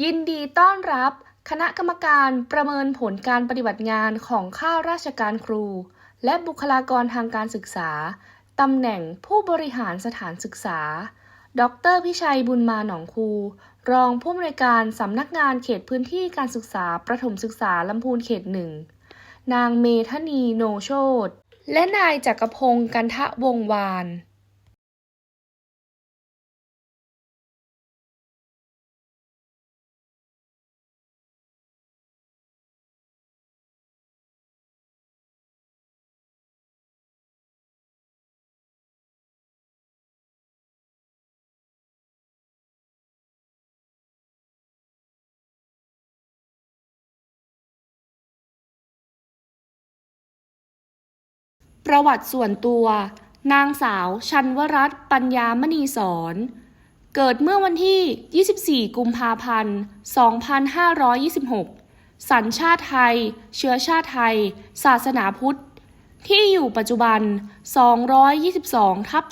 ยินดีต้อนรับคณะกรรมการประเมินผลการปฏิบัติงานของข้าราชการครู และบุคลากรทางการศึกษา ตำแหน่งผู้บริหารสถานศึกษา ดรพิชัยบุญมาหนองคู รองผู้อำนวยการสำนักงานเขตพื้นที่การศึกษาประถมศึกษาลำพูนเขตหนึ่ง นางเมธนีโนโชตและนายจักรพงศ์กันทะวงวาน ประวัติส่วนตัว นางสาวชันวรัตน์ปัญญามณีสอนเกิดเมื่อวันที่ 24 กุมภาพันธ์ 2526 สัญชาติไทย เชื้อชาติไทย ศาสนาพุทธ ที่อยู่ปัจจุบัน 222ทับ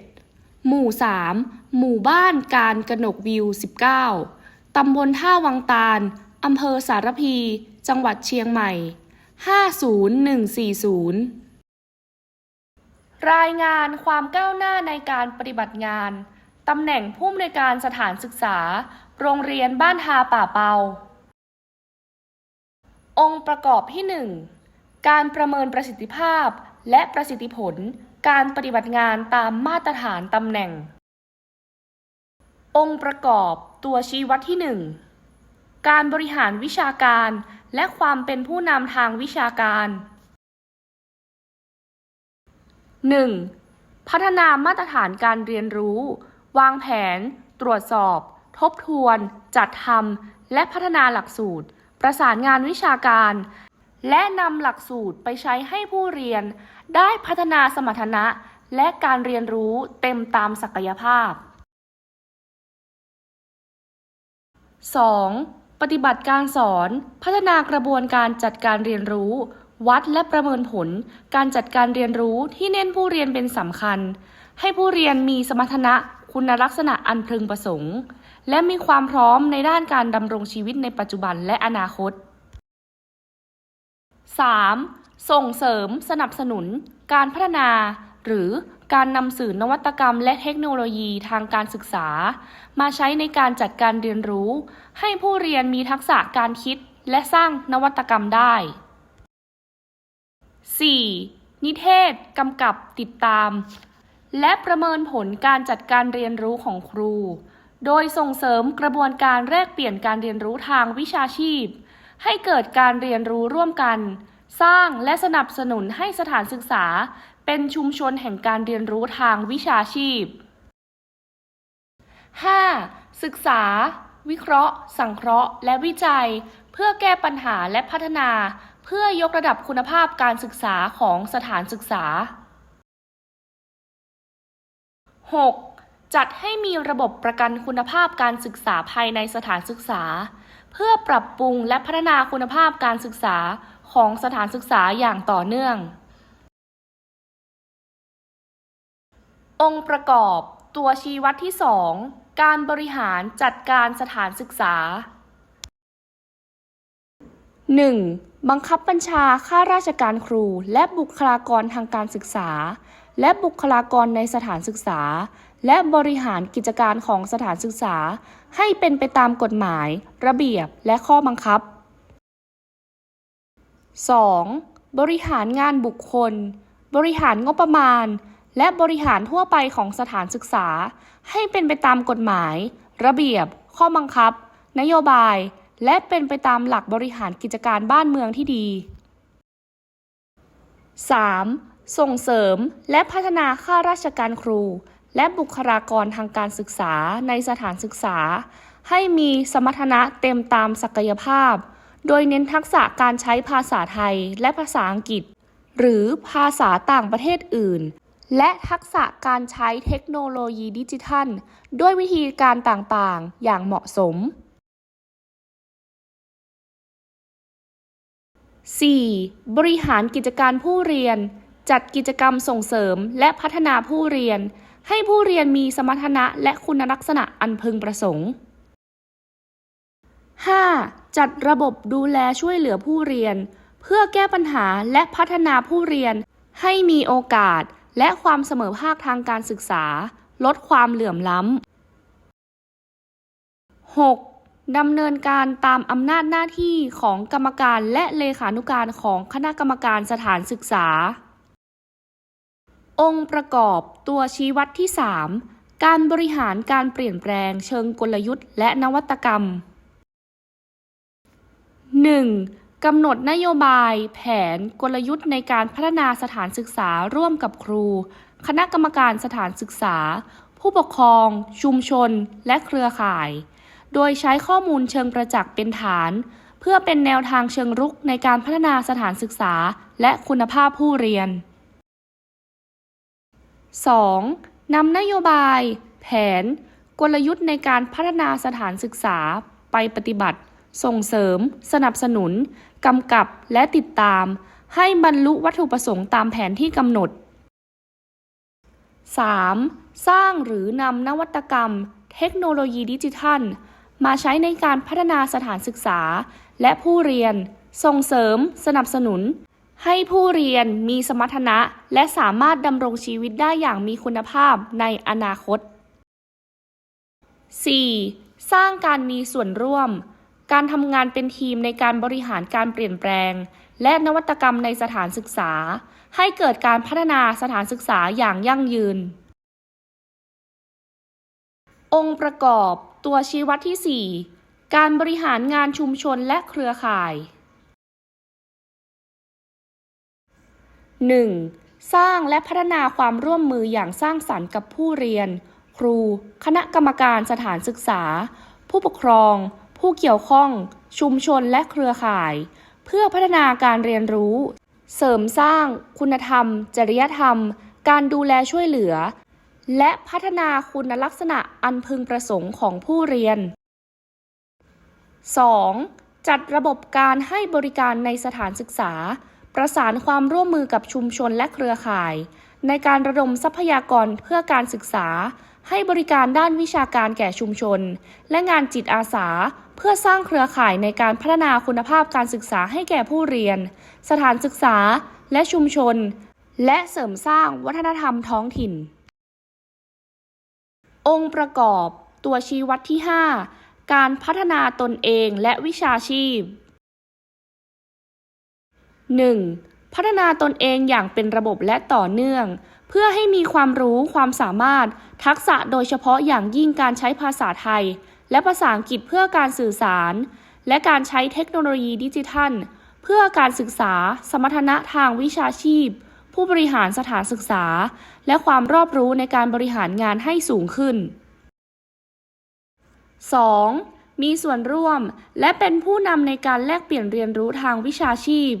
27 หมู่ 3 หมู่บ้านการกนกวิว 19 ตำบลท่าวังตาล อำเภอสารพี จังหวัดเชียงใหม่ 50140 รายงานความก้าวหน้าในการปฏิบัติงานตำแหน่งผู้อำนวยการสถานศึกษา โรงเรียนบ้านทาป่าเปา องค์ประกอบที่ 1 การประเมินประสิทธิภาพและประสิทธิผลการปฏิบัติงานตามมาตรฐานตำแหน่ง องค์ประกอบตัวชี้วัดที่ 1 การบริหารวิชาการและความเป็นผู้นำทางวิชาการ 1. พัฒนามาตรฐานการเรียนรู้ วางแผน ตรวจสอบ ทบทวน จัดทำและพัฒนาหลักสูตร ประสานงานวิชาการ และนำหลักสูตรไปใช้ให้ผู้เรียน ได้พัฒนาสมรรถนะ และการเรียนรู้เต็มตามศักยภาพ 2. ปฏิบัติการสอน พัฒนากระบวนการจัดการเรียนรู้ วัดและประเมินผล การจัดการเรียนรู้ที่เน้นผู้เรียนเป็นสำคัญ ให้ผู้เรียนมีสมรรถนะคุณลักษณะอันพึงประสงค์ และมีความพร้อมในด้านการดำรงชีวิตในปัจจุบันและอนาคต 3. ส่งเสริม สนับสนุน การพัฒนา หรือการนำสื่อนวัตกรรมและเทคโนโลยีทางการศึกษา มาใช้ในการจัดการเรียนรู้ ให้ผู้เรียนมีทักษะการคิดและสร้างนวัตกรรมได้ 4. นิเทศกำกับติดตาม และประเมินผลการจัดการเรียนรู้ของครู โดยส่งเสริมกระบวนการแลกเปลี่ยนการเรียนรู้ทางวิชาชีพ ให้เกิดการเรียนรู้ร่วมกัน สร้างและสนับสนุนให้สถานศึกษา เป็นชุมชนแห่งการเรียนรู้ทางวิชาชีพ 5. ศึกษา วิเคราะห์ สังเคราะห์ และวิจัย เพื่อแก้ปัญหาและพัฒนา เพื่อยกระดับคุณภาพการศึกษาของสถานศึกษา 6. จัดให้มีระบบประกันคุณภาพการศึกษาภายในสถานศึกษา เพื่อปรับปรุงและพัฒนาคุณภาพการศึกษาของสถานศึกษาอย่างต่อเนื่อง องค์ประกอบ ตัวชี้วัดที่ 2 การบริหารจัดการสถานศึกษา 1. บังคับบัญชาข้าราชการครู และบุคลากรทางการศึกษา และบุคลากรในสถานศึกษา และบริหารกิจการของสถานศึกษา ให้เป็นไปตามกฎหมาย ระเบียบและข้อบังคับ 2. บริหารงานบุคคล บริหารงบประมาณ และบริหารทั่วไปของสถานศึกษา ให้เป็นไปตามกฎหมาย ระเบียบ ข้อบังคับ นโยบาย และเป็นไปตามหลักบริหารกิจการบ้านเมืองที่ดี 3. ส่งเสริมและพัฒนาข้าราชการครู และบุคลากรทางการศึกษาในสถานศึกษา ให้มีสมรรถนะเต็มตามศักยภาพ โดยเน้นทักษะการใช้ภาษาไทยและภาษาอังกฤษ หรือภาษาต่างประเทศอื่น และทักษะการใช้เทคโนโลยีดิจิทัล ด้วยวิธีการต่างๆ อย่างเหมาะสม 4. บริหารกิจการผู้เรียน จัดกิจกรรมส่งเสริมและพัฒนาผู้เรียน ให้ผู้เรียนมีสมรรถนะและคุณลักษณะอันพึงประสงค์ 5. จัดระบบดูแลช่วยเหลือผู้เรียน เพื่อแก้ปัญหาและพัฒนาผู้เรียน ให้มีโอกาสและความเสมอภาคทางการศึกษา ลดความเหลื่อมล้ำ 6. ดำเนินการตามอำนาจหน้าที่ของกรรมการและเลขานุการของคณะกรรมการสถานศึกษา องค์ประกอบตัวชี้วัดที่ 3 การบริหารการเปลี่ยนแปลงเชิงกลยุทธ์และนวัตกรรม 1. กำหนดนโยบาย แผนกลยุทธ์ในการพัฒนาสถานศึกษาร่วมกับครู คณะกรรมการสถานศึกษา ผู้ปกครอง ชุมชน และเครือข่าย โดยใช้ข้อมูลเชิงประจักษ์เป็นฐาน เพื่อเป็นแนวทางเชิงรุกในการพัฒนาสถานศึกษา และคุณภาพผู้เรียน 2. นำนโยบาย แผน กลยุทธ์ในการพัฒนาสถานศึกษาไปปฏิบัติ ส่งเสริม สนับสนุน กำกับและติดตาม ให้บรรลุวัตถุประสงค์ตามแผนที่กำหนด 3. สร้างหรือนำนวัตกรรม เทคโนโลยีดิจิทัล มาใช้ในการพัฒนาสถานศึกษา และผู้เรียน ส่งเสริม สนับสนุน ให้ผู้เรียนมีสมรรถนะ และสามารถดำรงชีวิตได้อย่างมีคุณภาพในอนาคต 4. สร้างการมีส่วนร่วม การทำงานเป็นทีมในการบริหารการเปลี่ยนแปลง และนวัตกรรมในสถานศึกษา ให้เกิดการพัฒนาสถานศึกษาอย่างยั่งยืน องค์ประกอบตัวชี้วัดที่ 4 การบริหารงานชุมชนและเครือข่าย 1. สร้างและพัฒนาความร่วมมืออย่างสร้างสรรค์กับผู้เรียน ครู คณะกรรมการสถานศึกษา ผู้ปกครอง ผู้เกี่ยวข้อง ชุมชนและเครือข่าย เพื่อพัฒนาการเรียนรู้ เสริมสร้าง คุณธรรม จริยธรรม การดูแลช่วยเหลือ และพัฒนาคุณลักษณะอันพึงประสงค์ของผู้เรียน 2. จัดระบบการให้บริการในสถานศึกษา ประสานความร่วมมือกับชุมชนและเครือข่าย ในการระดมทรัพยากรเพื่อการศึกษา ให้บริการด้านวิชาการแก่ชุมชน และงานจิตอาสา เพื่อสร้างเครือข่ายในการพัฒนาคุณภาพการศึกษาให้แก่ผู้เรียน สถานศึกษาและชุมชน และเสริมสร้างวัฒนธรรมท้องถิ่น องค์ประกอบ ตัวชี้วัดที่ 5 การพัฒนาตนเองและวิชาชีพ 1. พัฒนาตนเองอย่างเป็นระบบและต่อเนื่อง เพื่อให้มีความรู้ความสามารถ ทักษะโดยเฉพาะอย่างยิ่งการใช้ภาษาไทย และภาษาอังกฤษเพื่อการสื่อสาร และการใช้เทคโนโลยีดิจิทัล เพื่อการศึกษา สมรรถนะทางวิชาชีพ ผู้บริหารสถานศึกษา และความรอบรู้ในการบริหารงานให้สูงขึ้น 2. มีส่วนร่วมและเป็นผู้นำในการแลกเปลี่ยนเรียนรู้ทางวิชาชีพ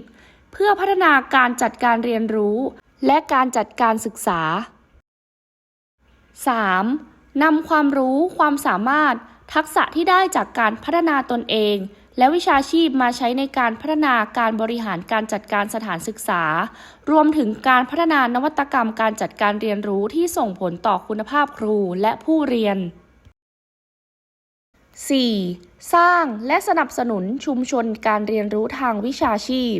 เพื่อพัฒนาการจัดการเรียนรู้ และการจัดการศึกษา 3. นำความรู้ความสามารถ ทักษะที่ได้จากการพัฒนาตนเอง และวิชาชีพมาใช้ในการพัฒนาการบริหารการจัดการสถานศึกษา รวมถึงการพัฒนานวัตกรรมการจัดการเรียนรู้ที่ส่งผลต่อคุณภาพครูและผู้เรียน 4. สร้างและสนับสนุนชุมชนการเรียนรู้ทางวิชาชีพ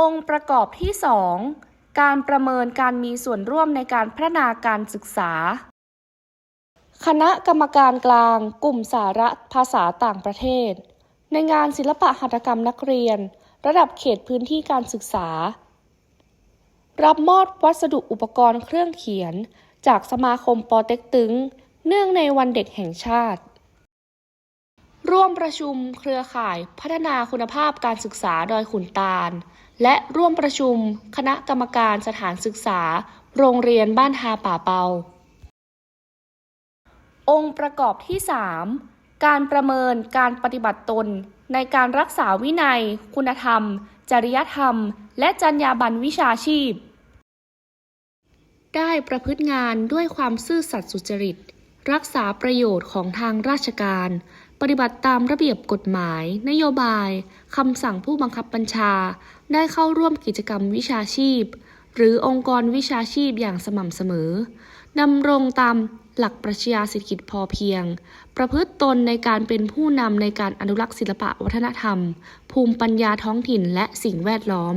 องค์ประกอบที่ 2 การประเมินการมีส่วนร่วมในการพัฒนาการศึกษา คณะกรรมการกลาง กลุ่มสาระภาษาต่างประเทศ ในงานศิลปะหัตถกรรมนักเรียน ระดับเขตพื้นที่การศึกษา รับมอบวัสดุอุปกรณ์เครื่องเขียน จากสมาคมปอเต็กตึง เนื่องในวันเด็กแห่งชาติ ร่วมประชุมเครือข่ายพัฒนาคุณภาพการศึกษาดอยขุนตาล และร่วมประชุมคณะกรรมการสถานศึกษา โรงเรียนบ้านทาป่าเปา องค์ประกอบที่ 3 การประเมินการปฏิบัติตน ในการรักษาวินัย คุณธรรม จริยธรรม และจรรยาบรรณวิชาชีพ ได้ประพฤติงานด้วยความซื่อสัตย์สุจริต รักษาประโยชน์ของทางราชการ ปฏิบัติตามระเบียบกฎหมาย นโยบายคำสั่งผู้บังคับบัญชา ได้เข้าร่วมกิจกรรมวิชาชีพ หรือองค์กรวิชาชีพอย่างสม่ำเสมอดำรงตาม หลักปรัชญาเศรษฐกิจพอเพียง ประพฤติตนในการเป็นผู้นำในการอนุรักษ์ศิลปะวัฒนธรรม ภูมิปัญญาท้องถิ่นและสิ่งแวดล้อม